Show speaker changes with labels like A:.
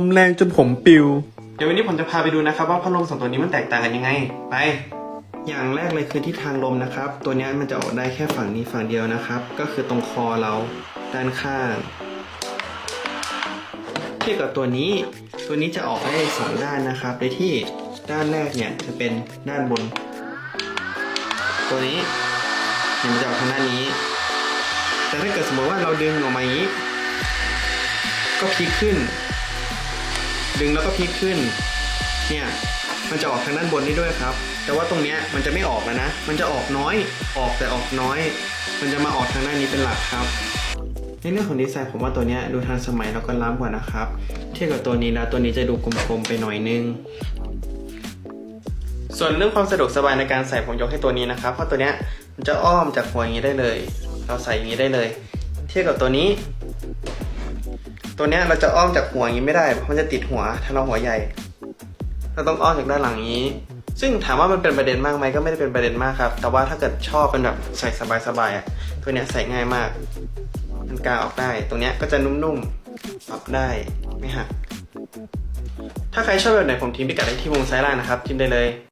A: ลมแรงจนผมปิว
B: เดี๋ยววันนี้ผมจะพาไปดูนะครับว่าพัดลมสองตัวนี้มันแตกต่างกันยังไง ไป อย่างแรกเลยคือที่ทางลมนะครับ ตัวนี้มันจะออกได้แค่ฝั่งนี้ฝั่งเดียวนะครับ ก็คือตรงคอเราด้านข้างเทียบกับตัวนี้ ตัวนี้จะออกได้สองด้านนะครับโดยที่ด้านแรกเนี่ยจะเป็นด้านบน ตัวนี้เนี่ยมันจะออกทางด้านนี้ แต่ถ้าเกิดสมมติว่าเราดึงออกมาอย่างนี้ ก็พลิกขึ้น ดึงแล้วก็พลิกขึ้น เนี่ย มันจะออกทางด้านบนได้ด้วยครับ แต่ว่าตรงเนี้ยมันจะไม่ออกแล้วนะ มันจะออกน้อย ออกแต่ออกน้อย มันจะมาออกทางด้านนี้เป็นหลักครับ ในเรื่องของดีไซน์ผมว่าตัวเนี้ยดูทันสมัยแล้วก็ล้ำกว่านะครับ เทียบกับตัวนี้แล้วตัวนี้จะดูกลมๆไปหน่อยนึงส่วนเรื่องความสะดวกสบายในการใส่ผมยกให้ตัวนี้นะครับ เพราะตัวเนี้ยมันจะอ้อมจากหัวอย่างนี้ได้เลย เราใส่อย่างนี้ได้เลย เทียบกับตัวนี้ ตัวเนี้ยเราจะอ้อมจากหัวอย่างนี้ไม่ได้เพราะมันจะติดหัวถ้าเราหัวใหญ่ เราต้องอ้อมจากด้านหลังนี้ ซึ่งถามว่ามันเป็นประเด็นมากไหมก็ไม่ได้เป็นประเด็นมากครับ แต่ว่าถ้าเกิดชอบเป็นแบบใส่สบายๆอะตัวเนี้ยใส่ง่ายมาก มันกาออกได้ ตรงเนี้ยก็จะนุ่มๆปรับได้ไม่หักถ้าใครชอบแบบไหนผมทิ้งพิกัดไว้ที่มุมซ้ายล่างนะครับทิ้งได้เลย